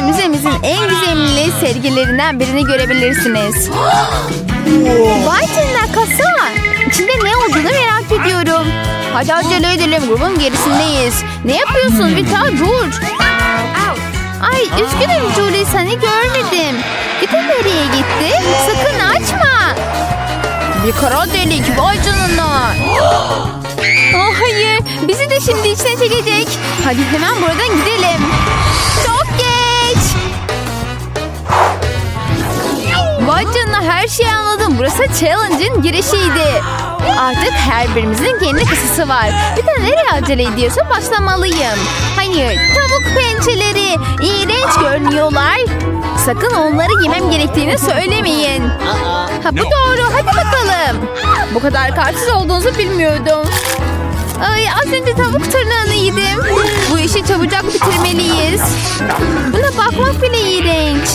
Burada müzemizin en gizemli sergilerinden birini görebilirsiniz. Vay canına kasa. İçinde ne olduğunu merak ediyorum. Hadi acele edelim grubun gerisindeyiz. Ne yapıyorsun Vita dur. Ay üzgünüm Julie seni görmedim. Vita nereye gitti? Sakın açma. Bir kara delik vay canına. Oh hayır bizi de şimdi içine çekecek. Hadi hemen buradan gidelim. Çok geç. Vay canına her şeyi anladım. Burası challenge'ın girişiydi. Artık her birimizin kendi kısası var. Bir de nereye acele ediyorsa başlamalıyım. Hayır, tavuk pençeleri. iğrenç görünüyorlar. Sakın onları yemem gerektiğini söylemeyin. Ha bu doğru. Hadi bakalım. Bu kadar karşısız olduğunuzu bilmiyordum. Ay az önce tavuk tırnağını yedim. Bu işi çabucak bitirmeliyiz. Buna bakmak bile iğrenç.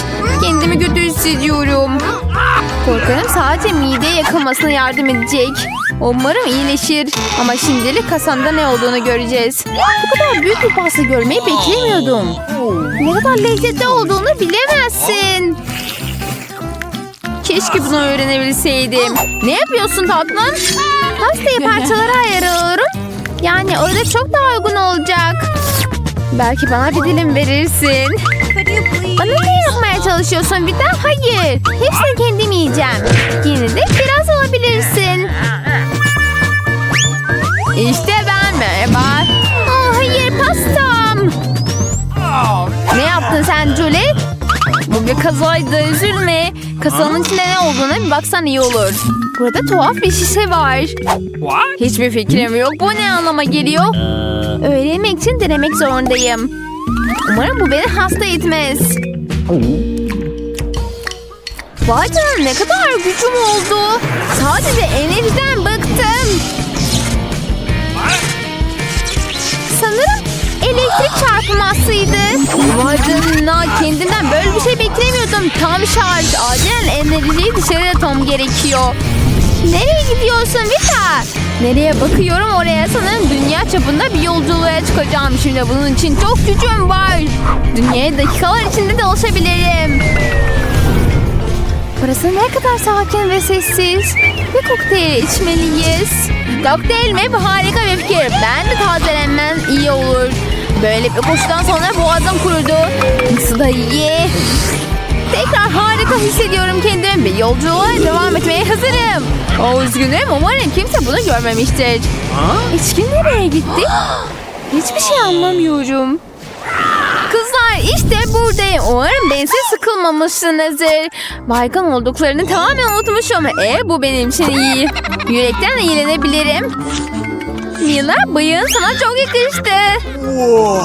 Kendimi kötü hissediyorum. Korkarım sadece mide yakılmasına yardım edecek. Umarım iyileşir. Ama şimdilik kasamda ne olduğunu göreceğiz. Bu kadar büyük bir pasta görmeyi beklemiyordum. Ne kadar lezzetli olduğunu bilemezsin. Keşke bunu öğrenebilseydim. Ne yapıyorsun tatlım? Pastayı parçalara ayırıyorum. Yani öyle çok daha uygun olacak. Belki bana bir dilim verirsin. Bana ne yapmaya çalışıyorsun Vida? Hayır. Hepsini kendim yiyeceğim. Yine de biraz alabilirsin. İşte ben merhaba. Aa, hayır pastam. Ne yaptın sen Julie? Bu bir kazaydı üzülme. Kasanın içinde ne olduğuna bir baksan iyi olur. Burada tuhaf bir şişe var. Hiçbir fikrim yok. Bu ne anlama geliyor? Öğrenmek için denemek zorundayım. Umarım bu beni hasta etmez. Vay canına ne kadar gücüm oldu. Sadece enerjiden bıktım. Elektrik çarpmasıydı. Vay canına kendimden böyle bir şey beklemiyordum. Tam şarj. Acilen enerjiyi dışarı atmam gerekiyor. Nereye gidiyorsun Vita? Nereye bakıyorum oraya sanırım dünya çapında bir yolculuğa çıkacağım şimdi. Bunun için çok gücüm var. Dünyaya dakikalar içinde dolaşabilirim. Burası ne kadar sakin ve sessiz. Bir kokteyl içmeliyiz. Kokteyl mi? Bu harika bir fikir. Ben de tazelenmen iyi olur. Böyle bir koşudan sonra boğazım kurudu. Nasıl da iyi. Tekrar harika hissediyorum kendimi. Bir yolculuğa devam etmeye hazırım. O üzgünüm. Umarım kimse bunu görmemiştir. İçkin nereye gitti? Hiçbir şey anlamıyorum. Kızlar işte buradayım. Umarım bensiz sıkılmamışsınızdır. Baygın olduklarını tamamen unutmuşum. E bu benim için iyi. Yürekten eğlenebilirim. Mila bıyığın sana çok yakıştı.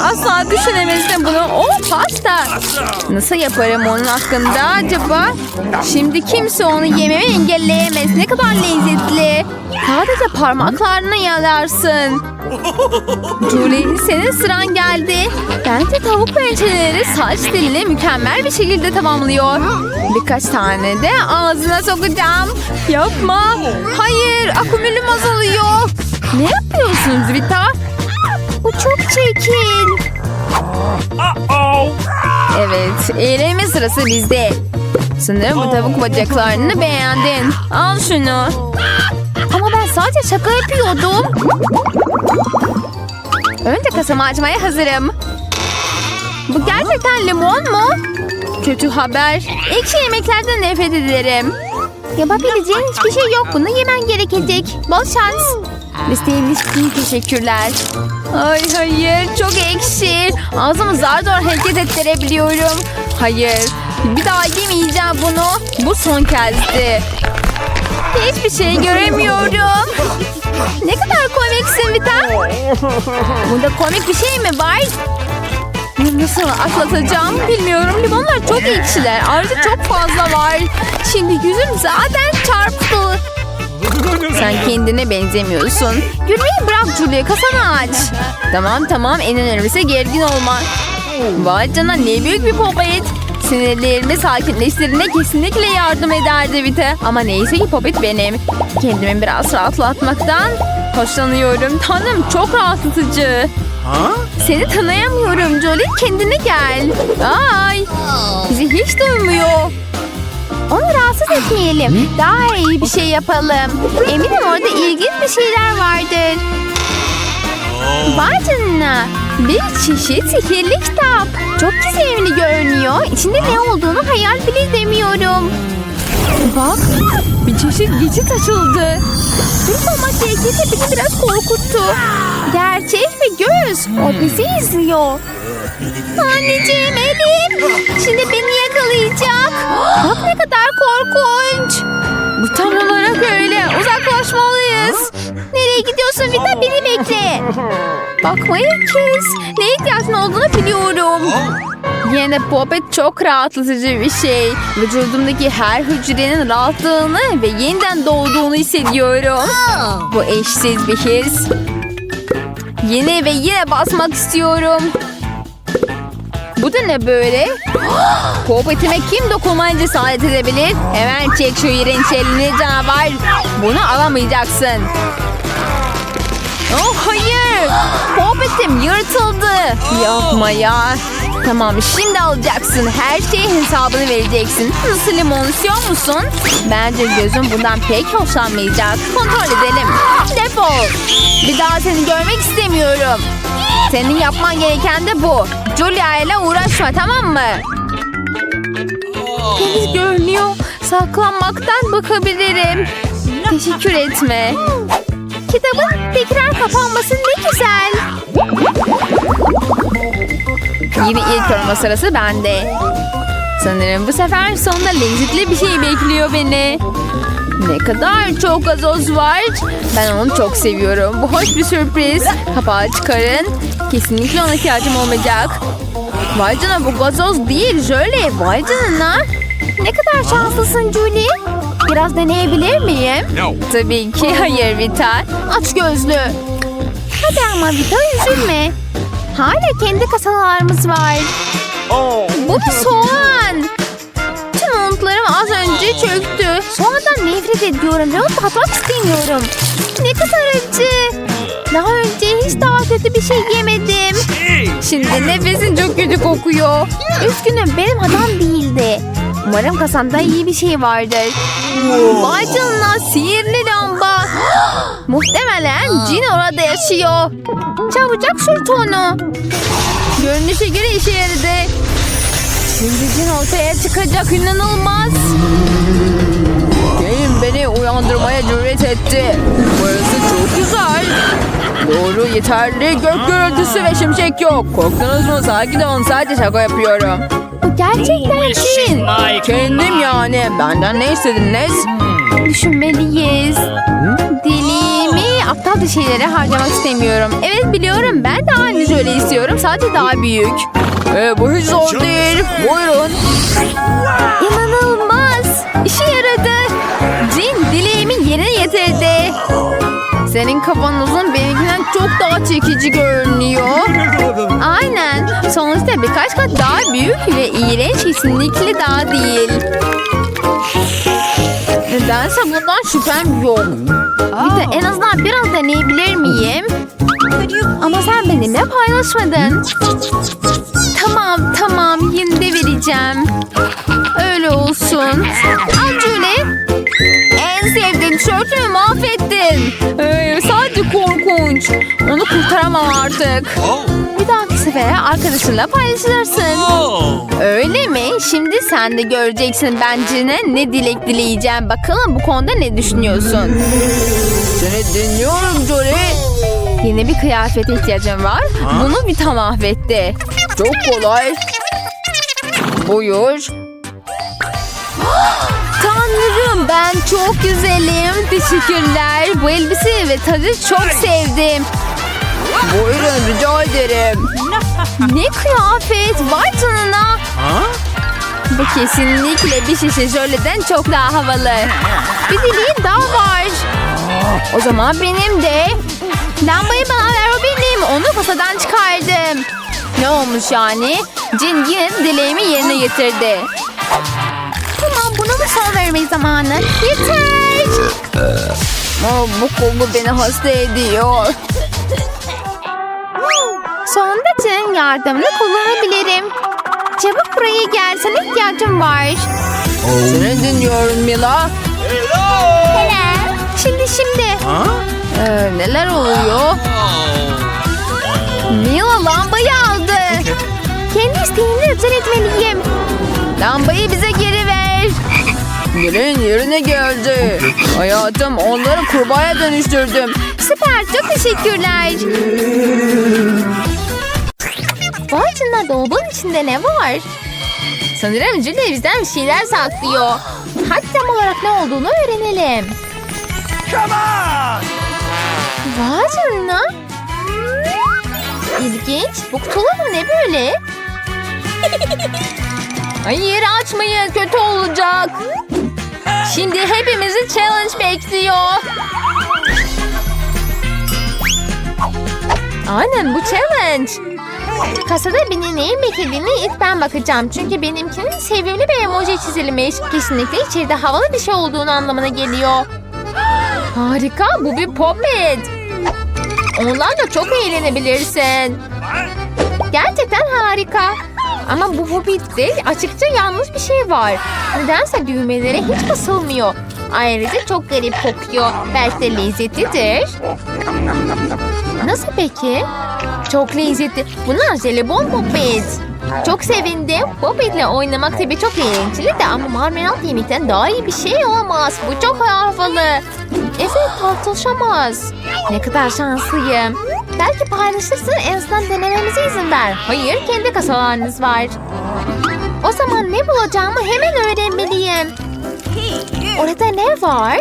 Asla düşünemezdim bunu. O pasta. Nasıl yaparım onun hakkında acaba? Şimdi kimse onu yememi engelleyemez. Ne kadar lezzetli. Sadece parmaklarını yalarsın. Julie senin sıran geldi. Bence tavuk pençeleri saç dilini mükemmel bir şekilde tamamlıyor. Birkaç tane de ağzına sokacağım. Yapma. Hayır akümülüm azalıyor. Ne yapıyorsunuz Vita? Bu çok çirkin. Evet, eğlenme sırası bizde. Sanırım bu tavuk bacaklarını beğendin. Al şunu. Ama ben sadece şaka yapıyordum. Önce kasamı açmaya hazırım. Bu gerçekten limon mu? Kötü haber. Ekşi yemeklerden nefret ederim. Yapabileceğin hiçbir şey yok. Bunu yemen gerekecek. Bol şans. İsteğiniz için teşekkürler. Ay hayır çok ekşi. Ağzımı zar zor hareket ettirebiliyorum. Hayır bir daha yemeyeceğim bunu. Bu son kezdi. Hiçbir şey göremiyorum. Ne kadar komiksin Vita. Bunda komik bir şey mi var? Nasıl atlatacağım bilmiyorum. Limonlar çok ekşiler. Ayrıca çok fazla var. Şimdi yüzüm zaten çarptı. Sen kendine benzemiyorsun. Gülmeyi bırak Julia kafanı aç. Tamam tamam en önemlisi gergin olmak. Vay canına ne büyük bir popet. Sinirlerimi sakinleştirine kesinlikle yardım ederdi Vite. Ama neyse ki popet benim. Kendimi biraz rahatlatmaktan hoşlanıyorum. Tanrım çok rahatlatıcı. Seni tanıyamıyorum Jolie. Kendine gel. Ay. Bizi hiç duymuyor. Onu rahatsız etmeyelim. Daha iyi bir şey yapalım. Eminim orada ilginç bir şeyler vardır. Vay canına. Bir çeşit sihirli kitap. Çok gizemli görünüyor. İçinde ne olduğunu hayal bile edemiyorum. Bak bir çeşit geçit açıldı. Dürüst olmak gerekirse beni biraz korkuttu. Gerçek ve göz. O bizi izliyor. Anneciğim elim. Şimdi beni yakalayacak. Bak ne kadar korkunç. Bu tam olarak öyle. Uzaklaşmalıyız. Nereye gidiyorsun Vita? Beni bekle. Bakmayı kes. Ne ihtiyacın olduğunu biliyorum. Yine Poppet çok rahatlatıcı bir şey. Vücudumdaki her hücrenin rahatlığını ve yeniden doğduğunu hissediyorum. Bu eşsiz bir his. Yine ve yine basmak istiyorum. Bu da ne böyle? Poppet'ime kim dokunmaya cesaret edebilir? Hemen çek şu iğrenç elini canavar. Bunu alamayacaksın. Oh hayır. Poppet'im yırtıldı. Yapma ya. Tamam şimdi alacaksın. Her şeyin hesabını vereceksin. Nasıl limon istiyor musun? Bence gözüm bundan pek hoşlanmayacak. Kontrol edelim. Defol. Bir daha seni görmek istemiyorum. Senin yapman gereken de bu. Julia ile uğraşma tamam mı? Temiz görünüyor. Saklanmaktan bakabilirim. Teşekkür etme. Kitabın tekrar kapanması ne güzel. Yine ilk arama sırası bende. Sanırım bu sefer sonunda lezzetli bir şey bekliyor beni. Ne kadar çok gazoz var. Ben onu çok seviyorum. Bu hoş bir sürpriz. Kapağı çıkarın. Kesinlikle ona ihtiyacım olmayacak. Vay canına bu gazoz değil Jöle. Vay canına. Ne kadar şanslısın Julie. Biraz deneyebilir miyim? No. Tabii ki hayır Vita. Aç gözlü. Hadi ama Vita üzülme. Hala kendi kasalarımız var. Bu bir soğan. Tüm umutlarım az önce çöktü. Soğandan nefret ediyorum ve onu tatmak istemiyorum. Ne kadar acı. Daha önce hiç daha kötü bir şey yemedim. Şimdi nefesin çok kötü kokuyor. Üzgünüm benim hatam değildi. Umarım kasanda iyi bir şey vardır. Vay canına sihirli. Muhtemelen cin orada yaşıyor. Çabucak sürt onu. Görünüşe göre işe yaradı. Şimdi cin ortaya çıkacak inanılmaz. Gelin beni uyandırmaya cüret etti. Burası çok güzel. Doğru yeterli gök gürültüsü ve şimşek yok. Korktunuz mu? Sakin olun sadece şaka yapıyorum. Bu gerçekten cin. Kendim yani. Benden ne istediniz? Düşünmeliyiz. Dilimi aptalca şeylere harcamak istemiyorum. Evet biliyorum ben de aynı şöyle istiyorum. Sadece daha büyük. Ee, bu hiç zor değil. Buyurun. İnanılmaz. İşe yaradı. Cin dileğimi yerine getirdi. Senin kafan uzun benimkinden çok daha çekici görünüyor. Aynen. Sonuçta birkaç kat daha büyük ve iğrenç kesinlikle daha değil. Nedense bundan şüphem yok. Bir de en azından biraz deneyebilir miyim? Ama sen benimle paylaşmadın. Tamam tamam yine de vereceğim. Öyle olsun. Julie. En sevdiğim tişörtümü mahvettin. Ee, sadece korkunç. Kurtaramam artık. Bir dahaki sefere arkadaşınla paylaşırsın. Öyle mi? Şimdi sen de göreceksin bence ne, dilek dileyeceğim. Bakalım bu konuda ne düşünüyorsun? Seni dinliyorum Jolie. Yeni bir kıyafete ihtiyacım var. Bunu bir tam mahvetti. Çok kolay. Buyur. Tanrım ben çok güzelim. Teşekkürler. Bu elbise ve tadı çok sevdim. Buyurun rica ederim. ne kıyafet vay canına. Bu kesinlikle bir şişe jöleden çok daha havalı. Bir dileğim daha var. O zaman benim de. Lambayı bana ver o benim. Onu kasadan çıkardım. Ne olmuş yani? Cin yine de dileğimi yerine getirdi. Tamam buna mı son verme zamanı? Yeter. Aa, bu koku beni hasta ediyor. Senin yardımını kullanabilirim. Çabuk buraya gel. Sana ihtiyacım var. Seni dinliyorum Mila. Şimdi şimdi. Ee, neler oluyor? Mila lambayı aldı. Kendi isteğini özel etmeliyim. Lambayı bize geri ver. Gelin yerine geldi. Hayatım onları kurbağaya dönüştürdüm. Süper çok teşekkürler. Canına dolabın içinde ne var? Sanırım Julia bizden bir şeyler saklıyor. Hadi tam olarak ne olduğunu öğrenelim. Vay canına. İlginç. Bu kutular ne böyle? Hayır açmayın kötü olacak. Şimdi hepimizi challenge bekliyor. Aynen bu challenge. Kasada beni neyin beklediğini ilk ben bakacağım. Çünkü benimkinin sevimli bir emoji çizilmiş. Kesinlikle içeride havalı bir şey olduğunu anlamına geliyor. Harika bu bir popet. Onlarla çok eğlenebilirsin. Gerçekten harika. Ama bu popette açıkça yanlış bir şey var. Nedense düğmelere hiç basılmıyor. Ayrıca çok garip kokuyor. Belki de lezzetlidir. Nasıl peki? Çok lezzetli. Bunlar jelibon popet. Çok sevindim. Popetle oynamak tabii çok eğlenceli de ama marmelat yemekten daha iyi bir şey olamaz. Bu çok havalı. Evet tartışamaz. Ne kadar şanslıyım. Belki paylaşırsın en azından denememize izin ver. Hayır kendi kasalarınız var. O zaman ne bulacağımı hemen öğrenmeliyim. Orada ne var?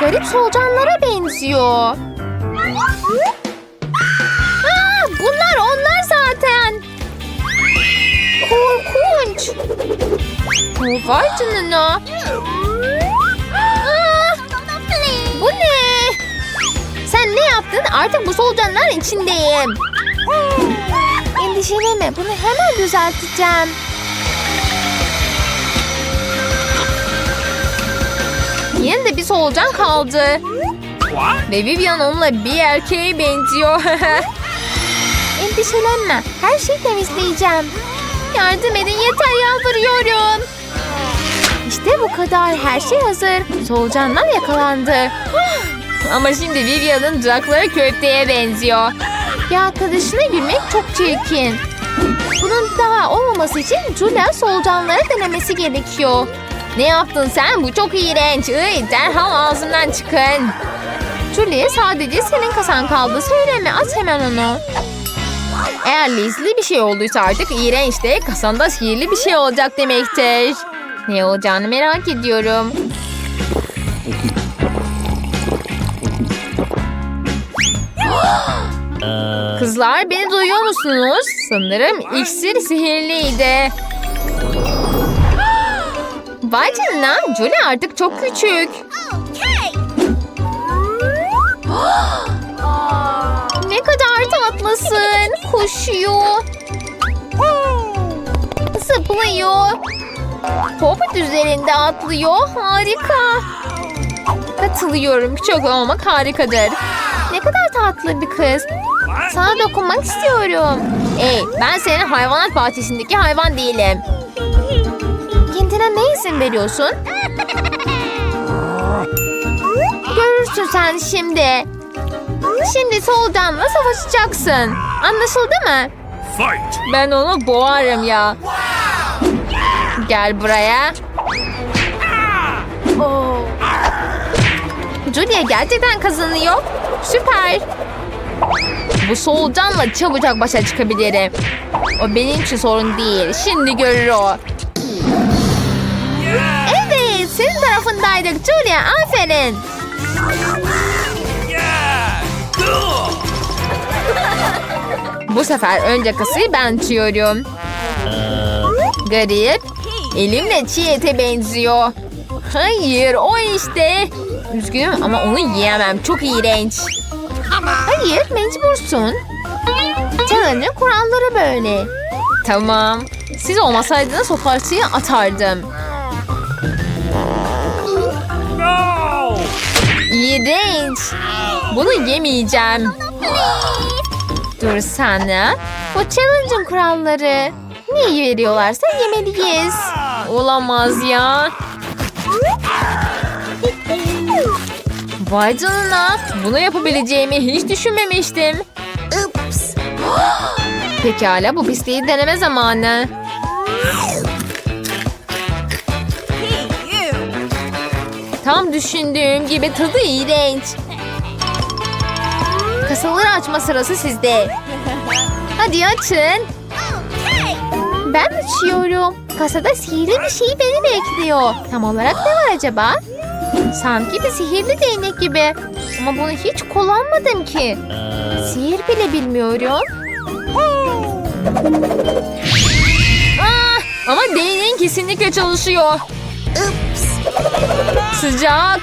Garip solucanlara benziyor. Aa, bunlar onlar zaten. Korkunç. Vay canına. Aa, bu ne? Sen ne yaptın? Artık bu solucanların içindeyim. Endişelenme. Bunu hemen düzelteceğim. Solucan kaldı. Ve Vivian onunla bir erkeğe benziyor. Endişelenme. Her şeyi temizleyeceğim. Yardım edin yeter yalvarıyorum. İşte bu kadar. Her şey hazır. Solucanlar yakalandı. Ama şimdi Vivian'ın dudakları köfteye benziyor. Bir arkadaşına gülmek çok çirkin. Bunun daha olmaması için Julia solucanları denemesi gerekiyor. Ne yaptın sen? Bu çok iğrenç. Iy, derhal ağzımdan çıkın. Julie sadece senin kasan kaldı. Söyleme at hemen onu. Eğer lezzetli bir şey olduysa artık iğrenç de kasanda sihirli bir şey olacak demektir. Ne olacağını merak ediyorum. Kızlar beni duyuyor musunuz? Sanırım iksir sihirliydi. Vay canına Julie artık çok küçük. ne kadar tatlısın. Koşuyor. Zıplıyor. Popet üzerinde atlıyor. Harika. Katılıyorum. Küçük olmak harikadır. Ne kadar tatlı bir kız. Sana dokunmak istiyorum. Ey, ben senin hayvanat bahçesindeki hayvan değilim. Kendine ne isim veriyorsun? Görürsün sen şimdi. Şimdi solucanla savaşacaksın. Anlaşıldı mı? Fight! Ben onu boğarım ya. Gel buraya. Julia gerçekten kazanıyor. Süper. Bu solucanla çabucak başa çıkabilirim. O benim için sorun değil. Şimdi görür o. tarafındaydık Julia. Aferin. Bu sefer önce kasayı ben açıyorum. Garip. Elimle çiğ ete benziyor. Hayır o işte. Üzgünüm ama onu yiyemem. Çok iğrenç. Hayır mecbursun. Challenge'ın kuralları böyle. Tamam. Siz olmasaydınız o parçayı atardım. İğrenç. Bunu yemeyeceğim. Dur sana. Bu challenge'ın kuralları. Ne veriyorlarsa yemeliyiz. Olamaz ya. Vay canına. Bunu yapabileceğimi hiç düşünmemiştim. Pekala bu pisliği deneme zamanı. Tam düşündüğüm gibi tadı iğrenç. Kasaları açma sırası sizde. Hadi açın. Ben açıyorum. Kasada sihirli bir şey beni bekliyor. Tam olarak ne var acaba? Sanki bir sihirli değnek gibi. Ama bunu hiç kullanmadım ki. Sihir bile bilmiyorum. Ah, ama değneğin kesinlikle çalışıyor. Sıcak.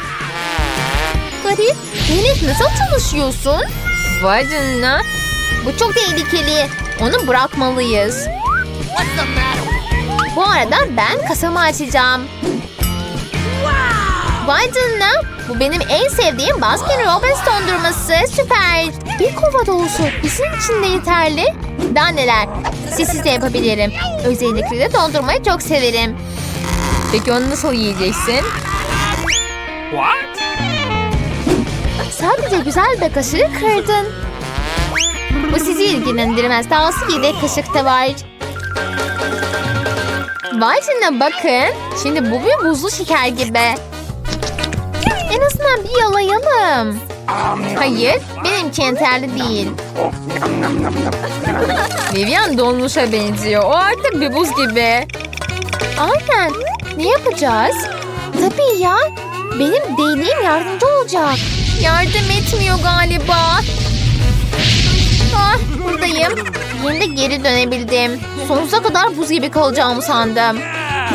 Garip. Değnek nasıl çalışıyorsun? Vay canına. Bu çok tehlikeli. Onu bırakmalıyız. Bu arada ben kasamı açacağım. Vay canına. Bu benim en sevdiğim Baskin Robbins dondurması. Süper. Bir kova dolusu. Bizim için de yeterli. Daha neler? Siz de yapabilirim. Özellikle de dondurmayı çok severim. Peki onu nasıl yiyeceksin? What? Sadece güzel bir kaşığı kırdın. Bu sizi ilgilendirmez. Dahası yedek kaşık da var. Vay canına bakın. Şimdi bu bir buzlu şeker gibi. En azından bir yalayalım. Hayır, benimki yeterli değil. Vivian donmuşa benziyor. O artık bir buz gibi. Aynen. Ne yapacağız? Tabii ya. Benim değneğim yardımcı olacak. Yardım etmiyor galiba. Ah buradayım. Yine geri dönebildim. Sonsuza kadar buz gibi kalacağımı sandım.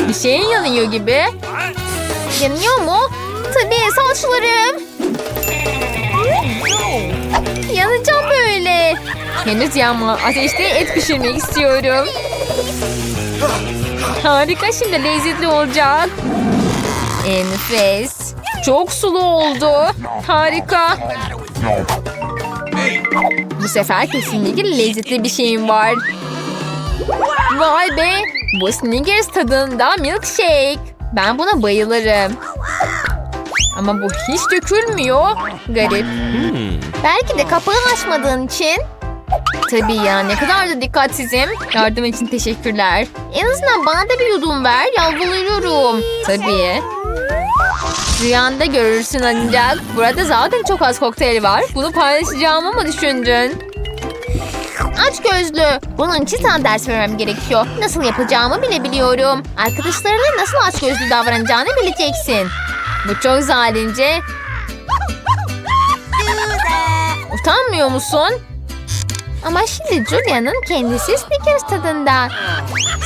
Bir şeyin yanıyor gibi. Yanıyor mu? Tabii saçlarım. Yanacağım böyle. Henüz yanma. Ateşte et pişirmek istiyorum. Harika şimdi lezzetli olacak. Enfes. Çok sulu oldu. Harika. Bu sefer kesinlikle lezzetli bir şeyim var. Vay be. Bu Snickers tadında milkshake. Ben buna bayılırım. Ama bu hiç dökülmüyor. Garip. Belki de kapağını açmadığın için. Tabii ya ne kadar da dikkatsizim. Yardım için teşekkürler. En azından bana da bir yudum ver. Yalvarıyorum. Tabii. Rüyanda görürsün ancak. Burada zaten çok az kokteyl var. Bunu paylaşacağımı mı düşündün? Aç gözlü. Bunun için sana ders vermem gerekiyor. Nasıl yapacağımı bile biliyorum. Arkadaşlarına nasıl aç gözlü davranacağını bileceksin. Bu çok zalimce. Utanmıyor musun? Ama şimdi Julia'nın kendisi Snickers tadında.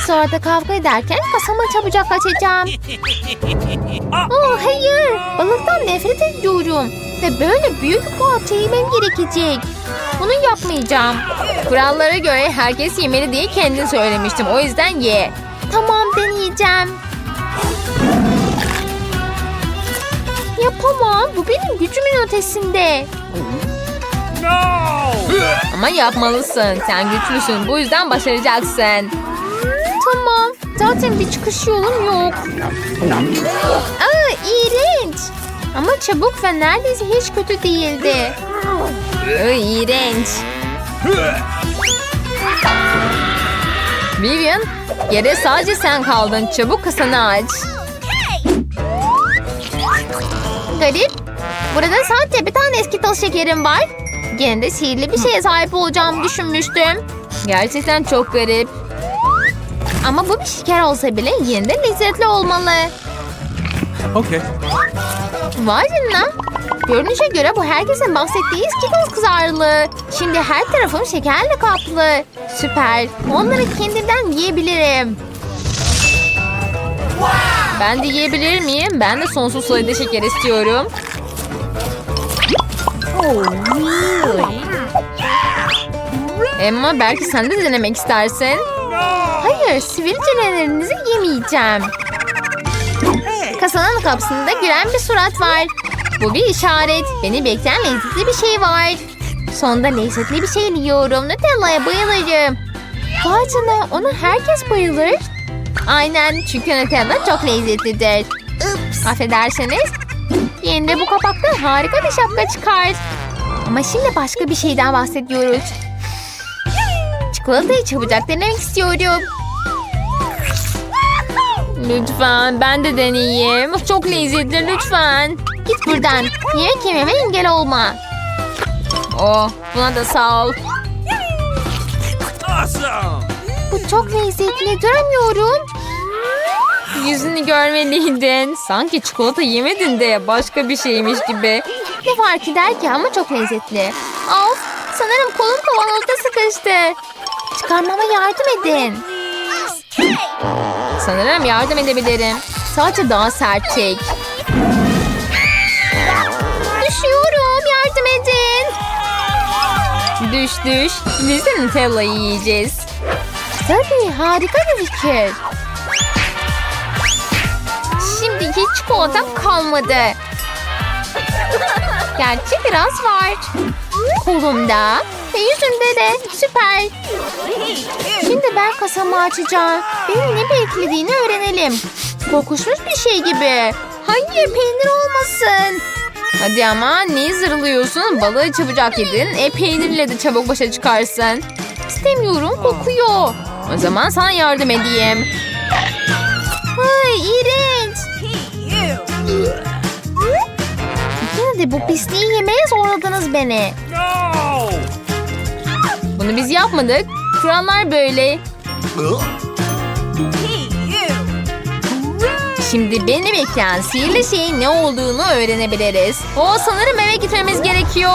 Sonra da kavga ederken kasamı çabucak açacağım. Oh hayır. Balıktan nefret ediyorum. Ve böyle büyük bir yemem gerekecek. Bunu yapmayacağım. Kurallara göre herkes yemeli diye kendin söylemiştim. O yüzden ye. Tamam deneyeceğim. Yapamam. Bu benim gücümün ötesinde. Ama yapmalısın. Sen güçlüsün. Bu yüzden başaracaksın. Tamam. Zaten bir çıkış yolum yok. Aa, iğrenç. Ama çabuk ve neredeyse hiç kötü değildi. Iy, iğrenç. Vivian, yere sadece sen kaldın. Çabuk kasanı aç. Garip. Burada sadece bir tane eski toz şekerim var. Gene de sihirli bir şeye sahip olacağımı düşünmüştüm. Gerçekten çok garip. Ama bu bir şeker olsa bile yine de lezzetli olmalı. Okay. Vay canına. Görünüşe göre bu herkesin bahsettiği Skittles kızarlı. Şimdi her tarafım şekerle kaplı. Süper. Onları kendimden yiyebilirim. Ben de yiyebilir miyim? Ben de sonsuz sayıda şeker istiyorum. Emma belki sen de denemek istersin. Hayır, sivilcelerinizi yemeyeceğim. Kasanın kapısında gülen bir surat var. Bu bir işaret. Beni bekleyen lezzetli bir şey var. Sonunda lezzetli bir şey yiyorum. Nutella'ya bayılırım. Vay canına ona herkes bayılır. Aynen çünkü Nutella çok lezzetlidir. Affedersiniz. Yine de bu kapaktan harika bir şapka çıkar. Ama şimdi başka bir şeyden bahsediyoruz. Çikolatayı çabucak denemek istiyorum. Lütfen ben de deneyeyim. Çok lezzetli lütfen. Git buradan. Yemek yememe engel olma. Oh buna da sağ ol. Awesome! Bu çok lezzetli duramıyorum. Yüzünü görmeliydin. Sanki çikolata yemedin de başka bir şeymiş gibi. Ne fark eder ki ama çok lezzetli. Of sanırım kolum kavanozda sıkıştı. Çıkarmama yardım edin. Sanırım yardım edebilirim. Sadece daha sert çek. Düşüyorum yardım edin. Düş düş. Biz de Nutella yiyeceğiz. Tabii harika bir fikir. Hiç çikolatam kalmadı. Gerçi biraz var. Kolumda ve yüzümde de süper. Şimdi ben kasamı açacağım. Benim ne beklediğini öğrenelim. Kokuşmuş bir şey gibi. Hayır peynir olmasın. Hadi ama niye zırlıyorsun? Balığı çabucak yedin. E peynirle de çabuk başa çıkarsın. İstemiyorum kokuyor. O zaman sana yardım edeyim. Ay iğrenç. De bu pisliği yemeye zorladınız beni. No! Bunu biz yapmadık. Kurallar böyle. Şimdi beni bekleyen sihirli şeyin ne olduğunu öğrenebiliriz. O sanırım eve gitmemiz gerekiyor.